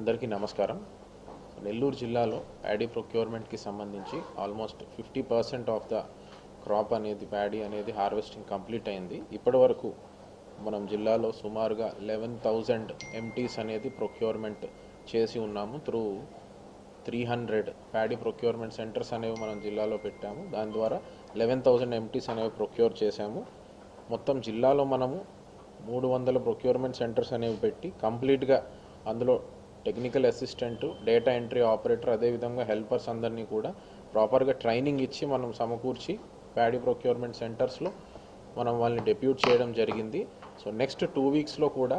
అందరికీ నమస్కారం. నెల్లూరు జిల్లాలో ప్యాడీ ప్రొక్యూర్మెంట్కి సంబంధించి almost fifty percent of the crop అనేది ప్యాడీ అనేది హార్వెస్టింగ్ కంప్లీట్ అయింది. ఇప్పటి వరకు మనం జిల్లాలో సుమారుగా లెవెన్ థౌజండ్ ఎంటీస్ అనేది ప్రొక్యూర్మెంట్ చేసి ఉన్నాము. Through three hundred paddy procurement centres అనేవి మనం జిల్లాలో పెట్టాము. దాని ద్వారా లెవెన్ థౌజండ్ ఎంటీస్ అనేవి ప్రొక్యూర్ చేశాము. మొత్తం జిల్లాలో మనము మూడు వందల ప్రొక్యూర్మెంట్ సెంటర్స్ అనేవి పెట్టి కంప్లీట్గా అందులో technical assistant data entry operator అదేవిధంగా హెల్పర్స్ అందరినీ కూడా ప్రాపర్గా ట్రైనింగ్ ఇచ్చి మనం సమకూర్చి ప్యాడీ ప్రొక్యూర్మెంట్ సెంటర్స్లో మనం వాళ్ళని డెప్యూట్ చేయడం జరిగింది. సో నెక్స్ట్ టూ వీక్స్లో కూడా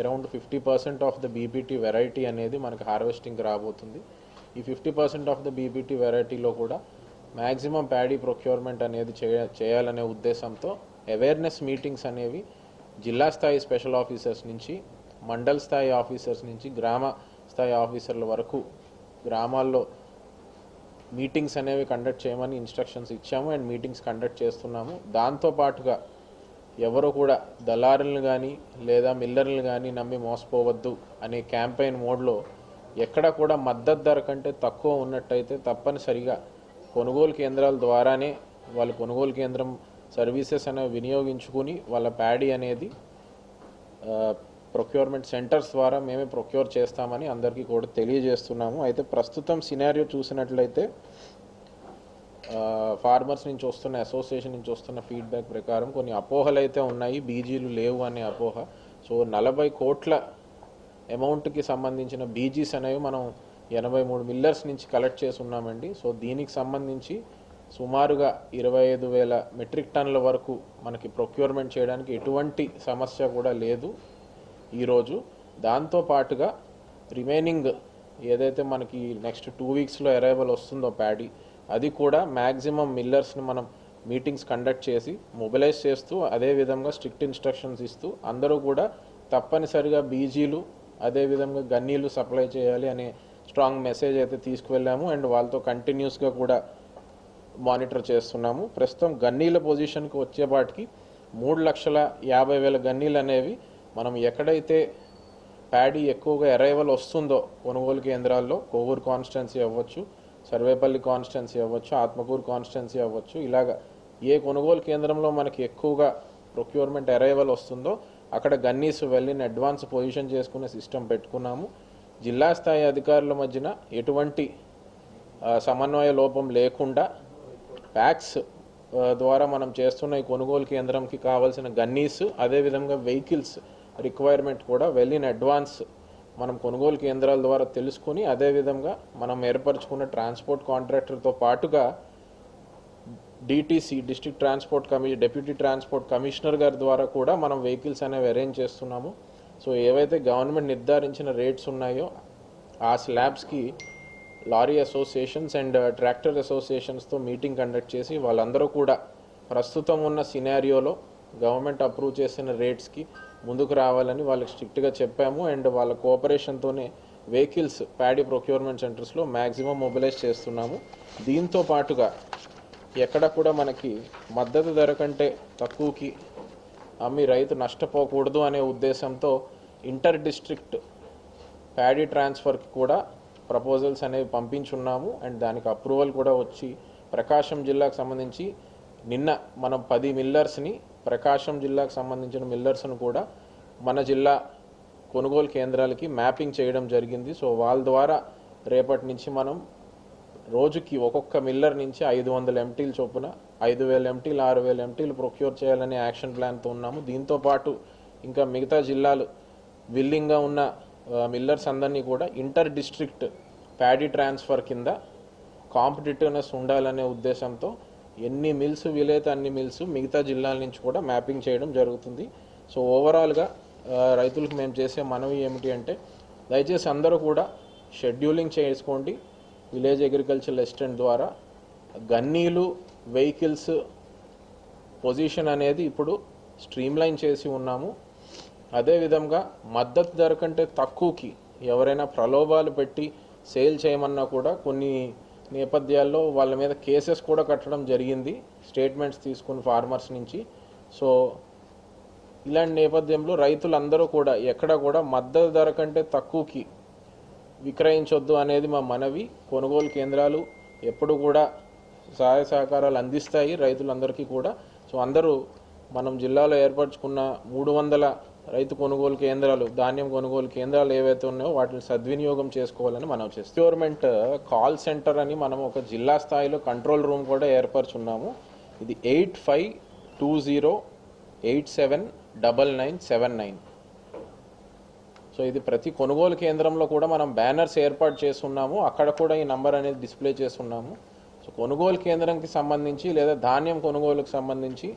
around fifty percent of the BBT variety అనేది మనకి హార్వెస్టింగ్ రాబోతుంది. ఈ fifty percent of the BBT వెరైటీలో కూడా మ్యాక్సిమం ప్యాడీ ప్రొక్యూర్మెంట్ అనేది చేయ చేయాలనే ఉద్దేశంతో అవేర్నెస్ మీటింగ్స్ అనేవి జిల్లా స్థాయి స్పెషల్ ఆఫీసర్స్ నుంచి మండల్ స్థాయి ఆఫీసర్స్ నుంచి గ్రామ స్థాయి ఆఫీసర్ల వరకు గ్రామాల్లో మీటింగ్స్ అనేవి కండక్ట్ చేయమని ఇన్స్ట్రక్షన్స్ ఇచ్చాము అండ్ మీటింగ్స్ కండక్ట్ చేస్తున్నాము. దాంతో పాటుగా ఎవరు కూడా దళారులను కానీ లేదా మిల్లర్లను కానీ నమ్మి మోసపోవద్దు అనే క్యాంపెయిన్ మోడ్లో ఎక్కడ కూడా మద్దతు ధర కంటే తక్కువ ఉన్నట్టయితే తప్పనిసరిగా కొనుగోలు కేంద్రాల ద్వారానే వాళ్ళ కొనుగోలు కేంద్రం సర్వీసెస్ అనేవి వినియోగించుకుని వాళ్ళ ప్యాడీ అనేది ప్రొక్యూర్మెంట్ సెంటర్స్ ద్వారా మేమే ప్రొక్యూర్ చేస్తామని అందరికీ కూడా తెలియజేస్తున్నాము. అయితే ప్రస్తుతం సినారియో చూసినట్లయితే ఫార్మర్స్ నుంచి వస్తున్న అసోసియేషన్ నుంచి వస్తున్న ఫీడ్బ్యాక్ ప్రకారం కొన్ని అపోహలు అయితే ఉన్నాయి. బీజీలు లేవు అనే అపోహ. సో నలభై కోట్ల అమౌంట్కి సంబంధించిన బీజీస్ అనేవి మనం ఎనభై మూడు మిల్లర్స్ నుంచి కలెక్ట్ చేసి ఉన్నామండి. సో దీనికి సంబంధించి సుమారుగా ఇరవై ఐదు వేల మెట్రిక్ టన్నుల వరకు మనకి ప్రొక్యూర్మెంట్ చేయడానికి ఎటువంటి సమస్య కూడా లేదు. ఈరోజు. దాంతో పాటుగా రిమైనింగ్ ఏదైతే మనకి నెక్స్ట్ టూ వీక్స్లో అరైవల్ వస్తుందో ప్యాడీ అది కూడా మ్యాక్సిమం మిల్లర్స్ని మనం మీటింగ్స్ కండక్ట్ చేసి మొబిలైజ్ చేస్తూ అదేవిధంగా స్ట్రిక్ట్ ఇన్స్ట్రక్షన్స్ ఇస్తూ అందరూ కూడా తప్పనిసరిగా బీజీలు అదేవిధంగా గన్నీలు సప్లై చేయాలి అనే స్ట్రాంగ్ మెసేజ్ అయితే తీసుకువెళ్ళాము. అండ్ వాళ్ళతో కంటిన్యూస్గా కూడా మానిటర్ చేస్తున్నాము. ప్రస్తుతం గన్నీల పొజిషన్కి వచ్చేపాటికి మూడు లక్షల యాభై వేల గన్నీలు అనేవి మనం ఎక్కడైతే ప్యాడీ ఎక్కువగా అరైవల్ వస్తుందో కొనుగోలు కేంద్రాల్లో కోవూరు కాన్స్టిట్యున్సీ అవ్వచ్చు సర్వేపల్లి కాన్స్టిట్యున్సీ అవ్వచ్చు ఆత్మకూరు కాన్స్టిట్యున్సీ అవ్వచ్చు ఇలాగ ఏ కొనుగోలు కేంద్రంలో మనకి ఎక్కువగా ప్రొక్యూర్మెంట్ అరైవల్ వస్తుందో అక్కడ గన్నీస్ వెళ్ళిన అడ్వాన్స్ పొజిషన్ చేసుకునే సిస్టమ్ పెట్టుకున్నాము. జిల్లా స్థాయి అధికారుల మధ్యన ఎటువంటి సమన్వయ లోపం లేకుండా ప్యాక్స్ ద్వారా మనం చేస్తున్న ఈ కొనుగోలు కేంద్రంకి కావాల్సిన గన్నీస్ అదేవిధంగా వెహికల్స్ రిక్వైర్మెంట్ కూడా వెళ్ళిన అడ్వాన్స్ మనం కొనుగోలు కేంద్రాల ద్వారా తెలుసుకుని అదేవిధంగా మనం ఏర్పరచుకున్న ట్రాన్స్పోర్ట్ కాంట్రాక్టర్తో పాటుగా డిటీసీ డిస్ట్రిక్ట్ ట్రాన్స్పోర్ట్ కమి డెప్యూటీ ట్రాన్స్పోర్ట్ కమిషనర్ గారి ద్వారా కూడా మనం వెహికల్స్ అనేవి అరేంజ్ చేస్తున్నాము. సో ఏవైతే గవర్నమెంట్ నిర్ధారించిన రేట్స్ ఉన్నాయో ఆ స్లాబ్స్కి లారీ అసోసియేషన్స్ అండ్ ట్రాక్టర్ అసోసియేషన్స్తో మీటింగ్ కండక్ట్ చేసి వాళ్ళందరూ కూడా ప్రస్తుతం ఉన్న సినారియోలో గవర్నమెంట్ అప్రూవ్ చేసిన రేట్స్కి ముందుకు రావాలని వాళ్ళకి స్ట్రిక్ట్గా చెప్పాము. అండ్ వాళ్ళ కోఆపరేషన్తోనే వెహికల్స్ ప్యాడీ ప్రొక్యూర్మెంట్ సెంటర్స్లో మ్యాక్సిమం మొబిలైజ్ చేస్తున్నాము. దీంతో పాటుగా ఎక్కడ కూడా మనకి మద్దతు ధర కంటే తక్కువకి అమ్మి రైతు నష్టపోకూడదు అనే ఉద్దేశంతో ఇంటర్ డిస్ట్రిక్ట్ ప్యాడీ ట్రాన్స్ఫర్కి కూడా ప్రపోజల్స్ అనేవి పంపించున్నాము. అండ్ దానికి అప్రూవల్ కూడా వచ్చి ప్రకాశం జిల్లాకు సంబంధించి నిన్న మనం పది మిల్లర్స్ని ప్రకాశం జిల్లాకు సంబంధించిన మిల్లర్స్ను కూడా మన జిల్లా కొనుగోలు కేంద్రాలకి మ్యాపింగ్ చేయడం జరిగింది. సో వాళ్ళ ద్వారా రేపటి నుంచి మనం రోజుకి ఒక్కొక్క మిల్లర్ నుంచి ఐదు వందల ఎంటీలు చొప్పున ఐదు వేల ఎంటీలు ఆరు వేల ఎంటీలు ప్రొక్యూర్ చేయాలనే యాక్షన్ ప్లాన్తో ఉన్నాము. దీంతో పాటు ఇంకా మిగతా జిల్లాలు విల్లింగ్గా ఉన్న మిల్లర్స్ అందరినీ కూడా ఇంటర్ డిస్ట్రిక్ట్ ప్యాడీ ట్రాన్స్ఫర్ కింద కాంపిటేటివ్నెస్ ఉండాలనే ఉద్దేశంతో ఎన్ని మిల్స్ వీలైతే అన్ని మిల్స్ మిగతా జిల్లాల నుంచి కూడా మ్యాపింగ్ చేయడం జరుగుతుంది. సో ఓవరాల్గా రైతులకు మేము చేసే మనవి ఏమిటి అంటే దయచేసి అందరూ కూడా షెడ్యూలింగ్ చేసుకోండి. విలేజ్ అగ్రికల్చర్ అసిస్టెంట్ ద్వారా గన్నీలు వెహికల్స్ పొజిషన్ అనేది ఇప్పుడు స్ట్రీమ్లైన్ చేసి ఉన్నాము. అదేవిధంగా మద్దతు ధర కంటే తక్కువకి ఎవరైనా ప్రలోభాలు పెట్టి సేల్ చేయమన్నా కూడా కొన్ని నేపథ్యాల్లో వాళ్ళ మీద కేసెస్ కూడా కట్టడం జరిగింది స్టేట్మెంట్స్ తీసుకుని ఫార్మర్స్ నుంచి. సో ఇలాంటి నేపథ్యంలో రైతులందరూ కూడా ఎక్కడ కూడా మద్దతు ధర కంటే తక్కువకి విక్రయించొద్దు అనేది మా మనవి. కొనుగోలు కేంద్రాలు ఎప్పుడు కూడా సహాయ సహకారాలు అందిస్తాయి రైతులందరికీ కూడా. సో అందరూ మనం జిల్లాలో ఏర్పరచుకున్న మూడు వందల రైతు కొనుగోలు కేంద్రాలు ధాన్యం కొనుగోలు కేంద్రాలు ఏవైతే ఉన్నాయో వాటిని సద్వినియోగం చేసుకోవాలని మనం చేస్తాం. గవర్నమెంట్ కాల్ సెంటర్ అని మనం ఒక జిల్లా స్థాయిలో కంట్రోల్ రూమ్ కూడా ఏర్పరచున్నాము. ఇది eight five two zero eight seven double nine seven nine. So ఇది ప్రతి కొనుగోలు కేంద్రంలో కూడా మనం బ్యానర్స్ ఏర్పాటు చేస్తున్నాము. అక్కడ కూడా ఈ నంబర్ అనేది డిస్ప్లే చేస్తున్నాము. సో కొనుగోలు కేంద్రంకి సంబంధించి లేదా ధాన్యం కొనుగోలుకు సంబంధించి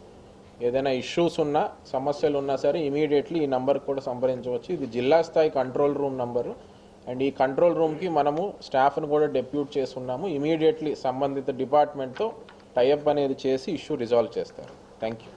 ఏదైనా ఇష్యూస్ ఉన్నా సమస్యలు ఉన్నా సరే ఇమీడియట్లీ ఈ నంబర్ కూడా సంప్రదించవచ్చు. ఇది జిల్లా స్థాయి కంట్రోల్ రూమ్ నంబరు అండ్ ఈ కంట్రోల్ రూమ్కి మనము స్టాఫ్ను కూడా డెప్యూట్ చేస్తున్నాము. ఇమీడియట్లీ సంబంధిత డిపార్ట్మెంట్తో టైఅప్ అనేది చేసి ఇష్యూ రిజాల్వ్ చేస్తారు. Thank you